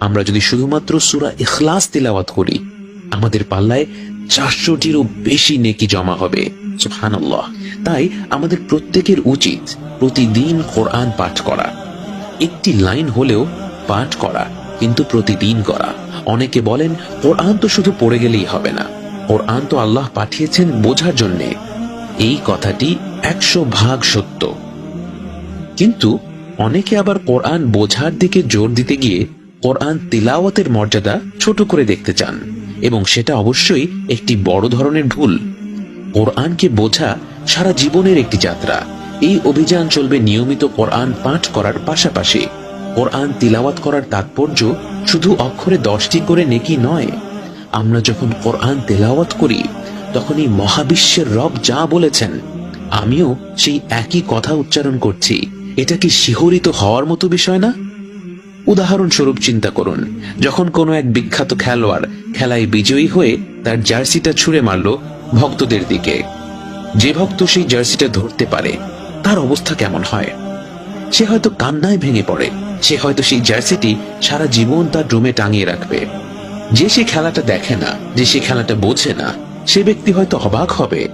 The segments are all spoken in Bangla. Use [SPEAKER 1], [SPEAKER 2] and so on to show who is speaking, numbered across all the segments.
[SPEAKER 1] আমরা যদি শুধুমাত্র সুরা ইখলাস তিলাওয়াত করি, আমাদের পাল্লায় চারশোটিরও বেশি নেকি জমা হবে। সুবহানাল্লাহ। তাই আমাদের প্রত্যেকের উচিত প্রতিদিন কোরআন পাঠ করা। একটি লাইন হলেও পাঠ করা, কিন্তু প্রতিদিন করা। অনেকে বলেন, কোরআন তো শুধু পড়ে গেলেই হবে না। কোরআন তো আল্লাহ পাঠিয়েছেন বোঝার জন্যে। এই কথাটি একশো ভাগ সত্য। কিন্তু অনেকে আবার কোরআন বোঝার দিকে জোর দিতে গিয়ে কোরআন তিলাওয়াতের মর্যাদা ছোট করে দেখতে চান, এবং সেটা অবশ্যই একটি বড় ধরনের ভুল। কোরআনকে বোঝা সারা জীবনের একটি যাত্রা। এই অভিযান চলবে নিয়মিত কোরআন পাঠ করার পাশাপাশি। কোরআন তিলাওয়াত করার তাৎপর্য শুধু অক্ষরে দশটি করে নেকি নয়। আমরা যখন কোরআন তেলাওয়াত করি, তখন এই মহাবিশ্বের রব যা বলেছেন, আমিও সেই একই কথা উচ্চারণ করছি। এটা কি শিহরিত হওয়ার মতো বিষয় না? উদাহরণস্বরূপ চিন্তা করুন, যখন কোনো এক বিখ্যাত খেলোয়াড় খেলায় বিজয়ী হয়ে তার জার্সিটা ছুঁড়ে মারল ভক্তদের দিকে। যে ভক্ত সেই জার্সিটা ধরতে পারে, তার অবস্থা কেমন হয়? সে হয়তো কান্নায় ভেঙে পড়ে, সে হয়তো সেই জার্সিটি সারা জীবন তার রুমে টাঙিয়ে রাখবে। যে সে খেলাটা দেখে না, যে সে খেলাটা বোঝে না, সে ব্যক্তি হয়তো অবাক হবে।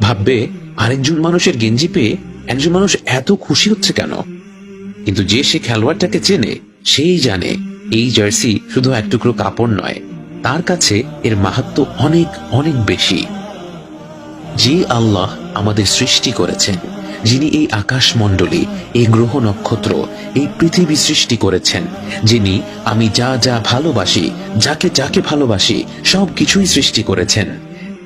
[SPEAKER 1] ভাববে, আরেকজন মানুষের গেঞ্জি পেয়ে একজন মানুষ এত খুশি হচ্ছে কেন? কিন্তু যে সে খেলোয়াড়টাকে চেনে সেই জানে এই জার্সি শুধু এক টুকরো কাপড় নয়, তার কাছে এর মাহাত্ম অনেক অনেক বেশি। যে আল্লাহ আমাদের সৃষ্টি করেছেন, যিনি এই আকাশমণ্ডলী, এই গ্রহ নক্ষত্র, এই পৃথিবী সৃষ্টি করেছেন, যিনি আমি যা যা ভালোবাসি, যাকে যাকে ভালোবাসি সব কিছুই সৃষ্টি করেছেন,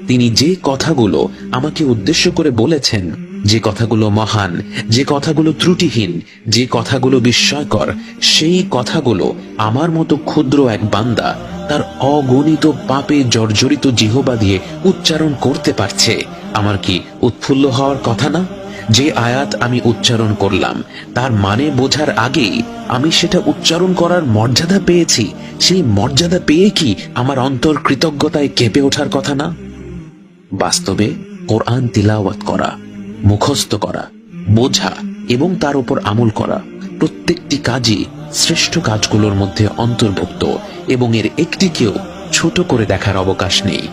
[SPEAKER 1] তিনি যে কথাগুলো আমাকে উদ্দেশ্য করে বলেছেন যে কথাগুলো মহান, যে কথাগুলো ত্রুটিহীন, যে কথাগুলো বিস্ময়কর, সেই কথাগুলো আমার মতো ক্ষুদ্র এক বান্দা তার অগণিত পাপে জর্জরিত জিহবা দিয়ে উচ্চারণ করতে পারছে। আমার কি উৎফুল্ল হওয়ার কথা না? যে আয়াত আমি উচ্চারণ করলাম, তার মানে বোঝার আগেই আমি সেটা উচ্চারণ করার মর্যাদা পেয়েছি। সেই মর্যাদা পেয়ে কি আমার অন্তর কৃতজ্ঞতায় কেঁপে ওঠার কথা না? বাস্তবে কোরআন তিলাওয়াত করা মুখস্থ করা, বোঝা এবং তার উপর আমল করা প্রত্যেকটি কাজই শ্রেষ্ঠ কাজগুলোর মধ্যে অন্তর্ভুক্ত এবং এর একটিকেও ছোট করে দেখার অবকাশ নেই।